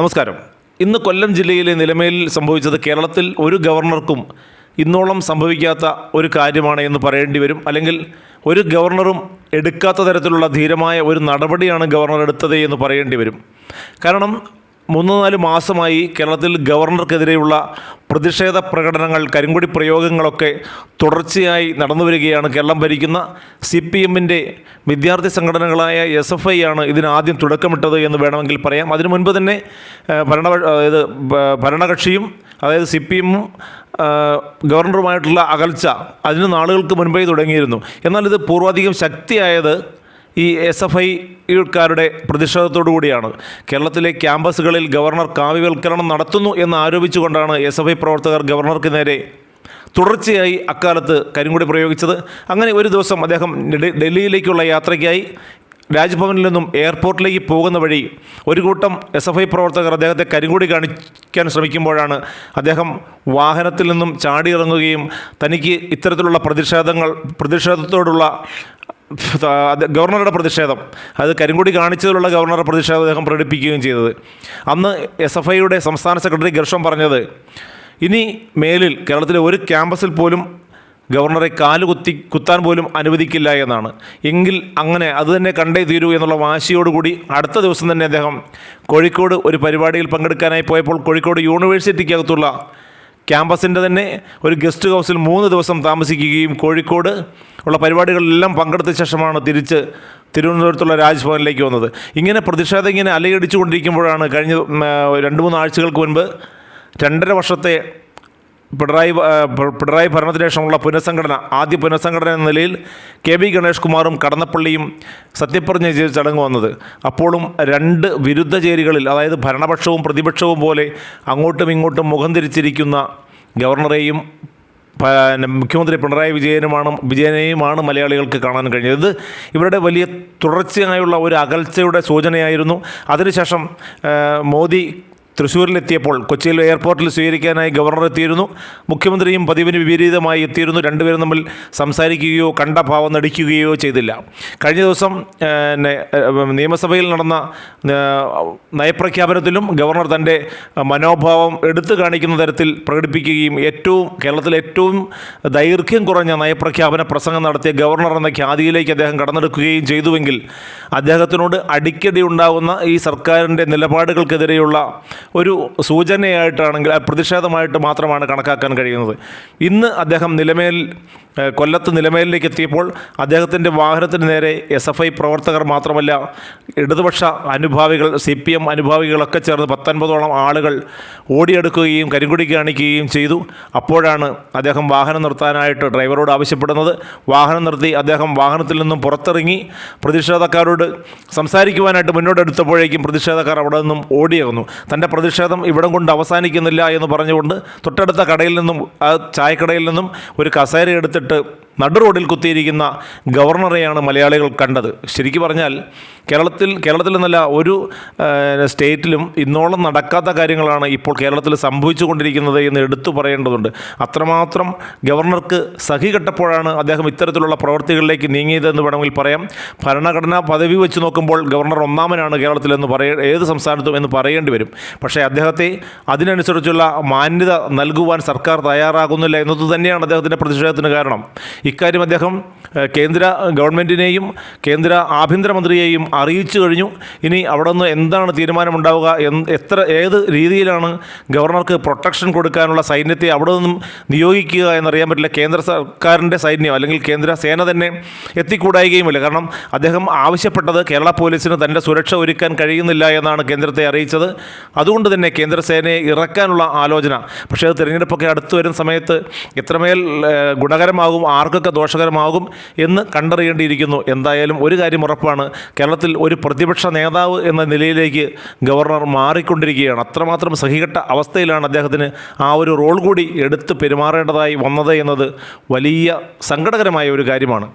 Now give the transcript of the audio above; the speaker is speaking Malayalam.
നമസ്കാരം. ഇന്ന് കൊല്ലം ജില്ലയിലെ നിലമേലിൽ സംഭവിച്ചത് കേരളത്തിൽ ഒരു ഗവർണർക്കും ഇന്നോളം സംഭവിക്കാത്ത ഒരു കാര്യമാണ് എന്ന് പറയേണ്ടി വരും. അല്ലെങ്കിൽ ഒരു ഗവർണറും എടുക്കാത്ത തരത്തിലുള്ള ധീരമായ ഒരു നടപടിയാണ് ഗവർണർ എടുത്തത് എന്ന് പറയേണ്ടി വരും. കാരണം മൂന്ന് നാല് മാസമായി കേരളത്തിൽ ഗവർണർക്കെതിരെയുള്ള പ്രതിഷേധ പ്രകടനങ്ങൾ കരിങ്കൊടി പ്രയോഗങ്ങളൊക്കെ തുടർച്ചയായി നടന്നു വരികയാണ് കേരളം ഭരിക്കുന്ന സി പി എമ്മിന്റെ വിദ്യാർത്ഥി സംഘടനകളായ എസ് എഫ് ഐ ആണ് ഇതിനാദ്യം തുടക്കമിട്ടത് എന്ന് വേണമെങ്കിൽ പറയാം. അതിനു മുൻപ് തന്നെ ഭരണ അതായത് ഭരണകക്ഷിയും അതായത് സി പി എമ്മും ഗവർണറുമായിട്ടുള്ള അകൽച്ച അതിന് നാളുകൾക്ക് മുൻപേ തുടങ്ങിയിരുന്നു. എന്നാൽ ഇത് പൂർവാധികം ശക്തിയായത് ഈ എസ് എഫ് ഐക്കാരുടെ പ്രതിഷേധത്തോടു കൂടിയാണ്. കേരളത്തിലെ ക്യാമ്പസുകളിൽ ഗവർണർ കാവ്യവൽക്കരണം നടത്തുന്നു എന്ന് ആരോപിച്ചുകൊണ്ടാണ് എസ് എഫ് ഐ പ്രവർത്തകർ ഗവർണർക്ക് നേരെ തുടർച്ചയായി അക്കാലത്ത് കരിങ്കുടി പ്രയോഗിച്ചത്. അങ്ങനെ ഒരു ദിവസം അദ്ദേഹം ഡൽഹിയിലേക്കുള്ള യാത്രയ്ക്കായി രാജ്ഭവനിൽ നിന്നും എയർപോർട്ടിലേക്ക് പോകുന്ന വഴി ഒരു കൂട്ടം എസ് എഫ് ഐ പ്രവർത്തകർ അദ്ദേഹത്തെ കരിങ്കൂടി കാണിക്കാൻ ശ്രമിക്കുമ്പോഴാണ് അദ്ദേഹം വാഹനത്തിൽ നിന്നും ചാടിയിറങ്ങുകയും തനിക്ക് ഇത്തരത്തിലുള്ള പ്രതിഷേധങ്ങൾ പ്രതിഷേധത്തോടുള്ള ഗവർണറുടെ പ്രതിഷേധം. അത് കരിങ്കൊടി കാണിച്ചതിലുള്ള ഗവർണറുടെ പ്രതിഷേധം അദ്ദേഹം പ്രകടിപ്പിക്കുകയും ചെയ്തത്. അന്ന് എസ് എഫ് ഐയുടെ സംസ്ഥാന സെക്രട്ടറി ഗർഷം പറഞ്ഞത് ഇനി മേലിൽ കേരളത്തിലെ ഒരു ക്യാമ്പസിൽ പോലും ഗവർണറെ കാലുകുത്തി കുത്താൻ പോലും അനുവദിക്കില്ല എന്നാണ്. എങ്കിൽ അങ്ങനെ അത് തന്നെ കണ്ടേ തീരൂ എന്നുള്ള വാശിയോടുകൂടി അടുത്ത ദിവസം തന്നെ അദ്ദേഹം കോഴിക്കോട് ഒരു പരിപാടിയിൽ പങ്കെടുക്കാനായി പോയപ്പോൾ കോഴിക്കോട് യൂണിവേഴ്സിറ്റിക്കകത്തുള്ള ക്യാമ്പസിന്റെ തന്നെ ഒരു ഗസ്റ്റ് ഹൗസിൽ മൂന്ന് ദിവസം താമസിക്കുകയും കോഴിക്കോട് ഉള്ള പരിപാടികളിലെല്ലാം പങ്കെടുത്ത ശേഷമാണ് തിരിച്ച് തിരുവനന്തപുരത്തുള്ള രാജ്ഭവനിലേക്ക് വന്നത്. ഇങ്ങനെ പ്രതിഷേധം ഇങ്ങനെ അലയടിച്ചുകൊണ്ടിരിക്കുമ്പോഴാണ് കഴിഞ്ഞ രണ്ട് മൂന്ന് ആഴ്ചകൾക്ക് മുൻപ് രണ്ടര വർഷത്തെ പിണറായി പിണറായി ഭരണത്തിന് ശേഷമുള്ള പുനഃസംഘടന ആദ്യ പുനഃസംഘടന എന്ന നിലയിൽ കെ ബി ഗണേഷ് കുമാറും കടന്നപ്പള്ളിയും സത്യപ്രതിജ്ഞ ചെയ്ത് ചടങ്ങ് വന്നത്. അപ്പോഴും രണ്ട് വിരുദ്ധ ചേരികളിൽ അതായത് ഭരണപക്ഷവും പ്രതിപക്ഷവും പോലെ അങ്ങോട്ടും ഇങ്ങോട്ടും മുഖം തിരിച്ചിരിക്കുന്ന ഗവർണറെയും മുഖ്യമന്ത്രി പിണറായി വിജയനുമാണ് വിജയനെയുമാണ് മലയാളികൾക്ക് കാണാൻ കഴിഞ്ഞത്. ഇത് ഇവരുടെ വലിയ തുടർച്ചയായുള്ള ഒരു അകൽച്ചയുടെ സൂചനയായിരുന്നു. അതിനുശേഷം മോദി തൃശ്ശൂരിലെത്തിയപ്പോൾ കൊച്ചിയിൽ എയർപോർട്ടിൽ സ്വീകരിക്കാനായി ഗവർണർ എത്തിയിരുന്നു. മുഖ്യമന്ത്രിയും പതിവിന് വിപരീതമായി എത്തിയിരുന്നു. രണ്ടുപേരും തമ്മിൽ സംസാരിക്കുകയോ കണ്ട ഭാവം നടിക്കുകയോ ചെയ്തില്ല. കഴിഞ്ഞ ദിവസം നിയമസഭയിൽ നടന്ന നയപ്രഖ്യാപനത്തിലും ഗവർണർ തന്റെ മനോഭാവം എടുത്തു കാണിക്കുന്ന തരത്തിൽ പ്രകടിപ്പിക്കുകയും ഏറ്റവും കേരളത്തിലെ ഏറ്റവും ദൈർഘ്യം കുറഞ്ഞ നയപ്രഖ്യാപന പ്രസംഗം നടത്തിയ ഗവർണർ എന്ന ഖ്യാതിയിലേക്ക് അദ്ദേഹം കടന്നെടുക്കുകയും ചെയ്തുവെങ്കിൽ അദ്ദേഹത്തിനോട് അടിക്കടി ഉണ്ടാകുന്ന ഈ സർക്കാരിന്റെ നിലപാടുകൾക്കെതിരെയുള്ള ഒരു സൂചനയായിട്ടാണെങ്കിൽ പ്രതിഷേധമായിട്ട് മാത്രമാണ് കണക്കാക്കാൻ കഴിയുന്നത്. ഇന്ന് അദ്ദേഹം നിലമേൽ കൊല്ലത്ത് നിലമേലിലേക്ക് എത്തിയപ്പോൾ അദ്ദേഹത്തിന്റെ വാഹനത്തിന് നേരെ എസ് എഫ് ഐ പ്രവർത്തകർ മാത്രമല്ല ഇടതുപക്ഷ അനുഭാവികൾ സി പി എം അനുഭാവികളൊക്കെ ചേർന്ന് പത്തൊൻപതോളം ആളുകൾ ഓടിയെടുക്കുകയും കരിങ്കുടി കാണിക്കുകയും ചെയ്തു. അപ്പോഴാണ് അദ്ദേഹം വാഹനം നിർത്താനായിട്ട് ഡ്രൈവറോട് ആവശ്യപ്പെടുന്നത്. വാഹനം നിർത്തി അദ്ദേഹം വാഹനത്തിൽ നിന്നും പുറത്തിറങ്ങി പ്രതിഷേധക്കാരോട് സംസാരിക്കുവാനായിട്ട് മുന്നോട്ടെടുത്തപ്പോഴേക്കും പ്രതിഷേധക്കാർ അവിടെ നിന്നും ഓടിയകന്നു. തന്റെ പ്രതിഷേധം ഇവിടം കൊണ്ട് അവസാനിക്കുന്നില്ല എന്ന് പറഞ്ഞുകൊണ്ട് തൊട്ടടുത്ത കടയിൽ നിന്നും ആ ചായക്കടയിൽ നിന്നും ഒരു കസേര എടുത്തിട്ട് നടു റോഡിൽ കുത്തിയിരിക്കുന്ന ഗവർണറെയാണ് മലയാളികൾ കണ്ടത്. ശരിക്കും പറഞ്ഞാൽ കേരളത്തിൽ കേരളത്തിൽ നിന്നല്ല ഒരു സ്റ്റേറ്റിലും ഇന്നോളം നടക്കാത്ത കാര്യങ്ങളാണ് ഇപ്പോൾ കേരളത്തിൽ സംഭവിച്ചു കൊണ്ടിരിക്കുന്നത് എന്ന് എടുത്തു പറയേണ്ടതുണ്ട്. അത്രമാത്രം ഗവർണർക്ക് സഹി കെട്ടപ്പോഴാണ് അദ്ദേഹം ഇത്തരത്തിലുള്ള പ്രവൃത്തികളിലേക്ക് നീങ്ങിയതെന്ന് വേണമെങ്കിൽ പറയാം. ഭരണഘടനാ പദവി വെച്ച് നോക്കുമ്പോൾ ഗവർണർ ഒന്നാമനാണ് കേരളത്തിലെന്ന് പറയ ഏത് സംസ്ഥാനത്തും എന്ന് പറയേണ്ടി വരും. പക്ഷേ അദ്ദേഹത്തെ അതിനനുസരിച്ചുള്ള മാന്യത നൽകുവാൻ സർക്കാർ തയ്യാറാകുന്നില്ല എന്നത് തന്നെയാണ് അദ്ദേഹത്തിന്റെ പ്രതിഷേധത്തിന് കാരണം. ഇക്കാര്യം അദ്ദേഹം കേന്ദ്ര ഗവൺമെന്റിനെയും കേന്ദ്ര ആഭ്യന്തരമന്ത്രിയെയും അറിയിച്ചു കഴിഞ്ഞു. ഇനി അവിടെ നിന്ന് എന്താണ് തീരുമാനമുണ്ടാവുക എത്ര ഏത് രീതിയിലാണ് ഗവർണർക്ക് പ്രൊട്ടക്ഷൻ കൊടുക്കാനുള്ള സൈന്യത്തെ അവിടെ നിന്നും നിയോഗിക്കുക എന്നറിയാൻ പറ്റില്ല. കേന്ദ്ര സർക്കാരിന്റെ സൈന്യം അല്ലെങ്കിൽ കേന്ദ്ര സേന തന്നെ എത്തിക്കൂടായികയുമില്ല. കാരണം അദ്ദേഹം ആവശ്യപ്പെട്ടത് കേരള പോലീസിന് തന്റെ സുരക്ഷ ഒരുക്കാൻ കഴിയുന്നില്ല എന്നാണ് കേന്ദ്രത്തെ അറിയിച്ചത്. അതുകൊണ്ട് തന്നെ കേന്ദ്ര സേനയെ ഇറക്കാനുള്ള ആലോചന. പക്ഷേ അത് തിരഞ്ഞെടുപ്പൊക്കെ അടുത്തു വരുന്ന സമയത്ത് എത്രമേൽ ഗുണകരമാകും ഗുണകരമാകും ആർക്കൊക്കെ ദോഷകരമാകും എന്ന് കണ്ടറിയേണ്ടിയിരിക്കുന്നു. എന്തായാലും ഒരു കാര്യം ഉറപ്പാണ്. കേരളത്തിൽ ഒരു പ്രതിപക്ഷ നേതാവ് എന്ന നിലയിലേക്ക് ഗവർണർ മാറിക്കൊണ്ടിരിക്കുകയാണ്. അത്രമാത്രം സഹികെട്ട അവസ്ഥയിലാണ് അദ്ദേഹത്തിന് ആ ഒരു റോൾ കൂടി എടുത്ത് പെരുമാറേണ്ടതായി വന്നത് എന്നത് വലിയ സങ്കടകരമായ ഒരു കാര്യമാണ്.